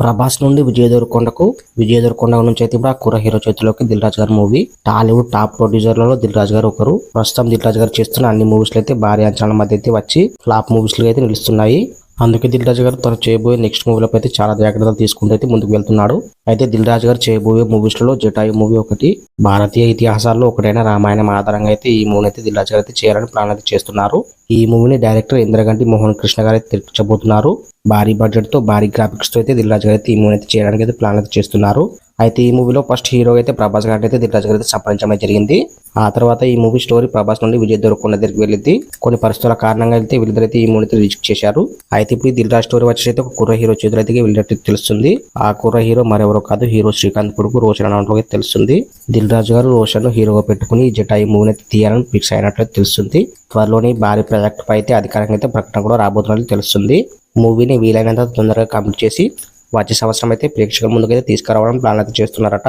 ప్రభాస్ నుండి విజయ్ దేవరకొండకు విజయ్ దేవరకొండ నుంచి అయితే ఇప్పుడు ఆ కుర హీరో చేతిలోకి దిల్ రాజు గారి మూవీ టాలీవుడ్ టాప్ ప్రొడ్యూసర్లలో దిల్ రాజు గారు ఒకరు. ప్రస్తుతం దిల్ రాజు గారు చేస్తున్న అన్ని మూవీస్ అయితే భారీ అంచనాల మధ్య అయితే వచ్చి ఫ్లాప్ మూవీస్ అయితే నిలుస్తున్నాయి. అందుకే దిల్ రాజు గారు తను చేయబోయే నెక్స్ట్ మూవీలో అయితే చాలా జాగ్రత్తలు తీసుకుంటూ అయితే ముందుకు వెళ్తున్నాడు. అయితే దిల్ రాజు గారు చేయబోయే మూవీస్లలో జటాయు మూవీ ఒకటి భారతీయ ఇతిహాసాల్లో ఒకటైన రామాయణం ఆధారంగా అయితే ఈ మూవీని అయితే దిల్ రాజు గారు అయితే చేయాలని ప్లాన్ అయితే చేస్తున్నారు. ఈ మూవీని డైరెక్టర్ ఇంద్రగంటి మోహన్ కృష్ణ గారు అయితే తెరచబోతున్నారు. భారీ బడ్జెట్తో భారీ గ్రాఫిక్స్తో అయితే దిల్ రాజు గారు అయితే ఈ మూవీ అయితే చేయడానికి అయితే ప్లాన్ అయితే చేస్తున్నారు. అయితే ఈ మూవీలో ఫస్ట్ హీరో అయితే ప్రభాస్ గారిని అయితే దిల్ రాజు గారు అయితే సంప్రదించడం జరిగింది. ఆ తర్వాత ఈ మూవీ స్టోరీ ప్రభాస్ నుండి విజయ్ దేవరకొండ దగ్గరికి వెళ్ళింది. కొన్ని పరిస్థితుల కారణంగా అయితే వీళ్ళిద్దరైతే అయితే ఈ మూవీ రిజెక్ట్ చేశారు. అయితే ఇప్పుడు దిల్రాజ్ దిల్ స్టోరీ వచ్చేసి ఒక కుర్ర హీరో చేతులు అయితే తెలుస్తుంది. ఆ కుర్ర హీరో మరెవరో కాదు హీరో శ్రీకాంత్ కొడుకు రోషన్ అన్నట్లు తెలుస్తుంది. దిల్ రాజు గారు రోషన్ హీరోగా పెట్టుకుని ఈ జటాయి మూవీని తీయాలని ఫిక్స్ అయినట్లు తెలుస్తుంది. త్వరలోని భారీ ప్రాజెక్ట్ పై అయితే అధికారికంగా అయితే ప్రకటన కూడా రాబోతున్నట్లు తెలుస్తుంది. మూవీని వీలైనంత తొందరగా కంప్లీట్ చేసి వచ్చే సంవత్సరం అయితే ప్రేక్షకుల ముందుకైతే తీసుకురావడం ప్లాన్ అయితే చేస్తున్నారట.